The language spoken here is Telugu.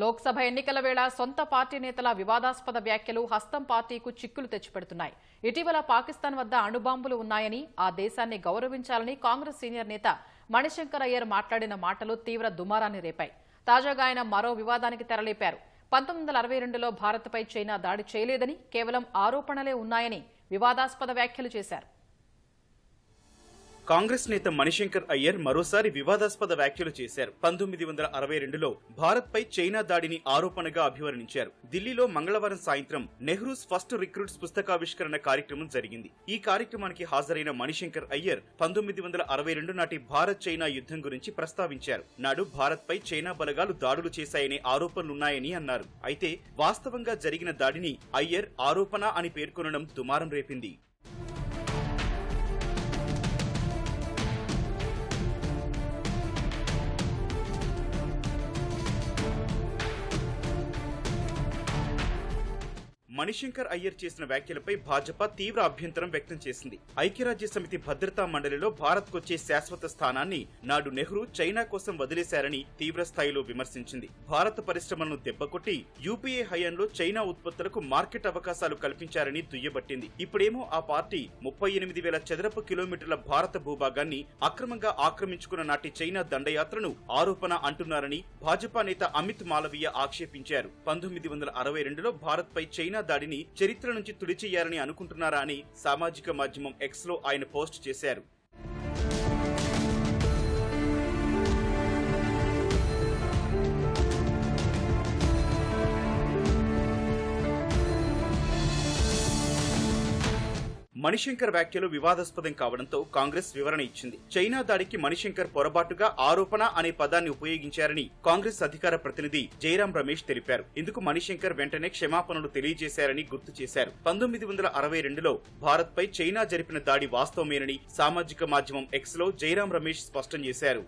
లోక్సభ ఎన్నికల వేళ సొంత పార్టీ నేతల వివాదాస్పద వ్యాఖ్యలు హస్తం పార్టీకు చిక్కులు తెచ్చిపెడుతున్నాయి. ఇటీవల పాకిస్తాన్ వద్ద అణుబాంబులు ఉన్నాయని ఆ దేశాన్ని గౌరవించాలని కాంగ్రెస్ సీనియర్ నేత మణిశంకర్ అయ్యర్ మాట్లాడిన మాటలు తీవ్ర దుమారాన్ని రేపాయి. తాజాగా ఆయన మరో వివాదానికి తెరలేపారు. పంతొమ్మిది వందల అరవై రెండులో భారత్పై చైనా దాడి చేయలేదని కేవలం ఆరోపణలే ఉన్నాయని వివాదాస్పద వ్యాఖ్యలు చేశారు. కాంగ్రెస్ నేత మణిశంకర్ అయ్యర్ మరోసారి వివాదాస్పద వ్యాఖ్యలు చేశారు. పంతొమ్మిది వందల అరవై రెండులో భారత్ పై చైనా దాడిని ఆరోపణగా అభివర్ణించారు. ఢిల్లీలో మంగళవారం సాయంత్రం నెహ్రూస్ ఫస్ట్ రిక్రూట్స్ పుస్తకావిష్కరణ కార్యక్రమం జరిగింది. ఈ కార్యక్రమానికి హాజరైన మణిశంకర్ అయ్యర్ పంతొమ్మిది వందల అరవై రెండు నాటి భారత్ చైనా యుద్ధం గురించి ప్రస్తావించారు. నాడు భారత్ పై చైనా బలగాలు దాడులు చేశాయనే ఆరోపణలున్నాయని అన్నారు. అయితే వాస్తవంగా జరిగిన దాడిని అయ్యర్ ఆరోపణ అని పేర్కొనడం దుమారం రేపింది. మణిశంకర్ అయ్యర్ చేసిన వ్యాఖ్యలపై భాజపా తీవ్ర అభ్యంతరం వ్యక్తం చేసింది. ఐక్యరాజ్య సమితి భద్రతా మండలిలో భారత్ కొచ్చే శాశ్వత స్థానాన్ని నాడు నెహ్రూ చైనా కోసం వదిలేశారని తీవ్ర స్థాయిలో విమర్శించింది. భారత పరిశ్రమలను దెబ్బకొట్టి యూపీఏ హయాంలో చైనా ఉత్పత్తులకు మార్కెట్ అవకాశాలు కల్పించారని దుయ్యబట్టింది. ఇప్పుడేమో ఆ పార్టీ ముప్పై ఎనిమిది వేల చదరపు కిలోమీటర్ల భారత భూభాగాన్ని అక్రమంగా ఆక్రమించుకున్న నాటి చైనా దండయాత్రను ఆరోపణ అంటున్నారని భాజపా నేత అమిత్ మాలవీయ ఆక్షేపించారు. పంతొమ్మిది వందల అరవై రెండులో భారత్పై చైనా దాడిని చరిత్ర నుంచి తుడిచేయాలని అనుకుంటున్నారా అని సామాజిక మాధ్యమం ఎక్స్లో ఆయన పోస్ట్ చేశారు. మణిశంకర్ వ్యాఖ్యలు వివాదాస్పదం కావడంతో కాంగ్రెస్ వివరణ ఇచ్చింది. చైనా దాడికి మణిశంకర్ పొరపాటుగా ఆరోపణ అనే పదాన్ని ఉపయోగించారని కాంగ్రెస్ అధికార ప్రతినిధి జయరాం రమేష్ తెలిపారు. ఇందుకు మణిశంకర్ వెంటనే క్షమాపణలు తెలియజేశారని గుర్తు చేశారు. పంతొమ్మిది వందల అరవై రెండులో భారత్పై చైనా జరిపిన దాడి వాస్తవమేనని సామాజిక మాధ్యమం ఎక్స్లో జయరాం రమేష్ స్పష్టం చేశారు.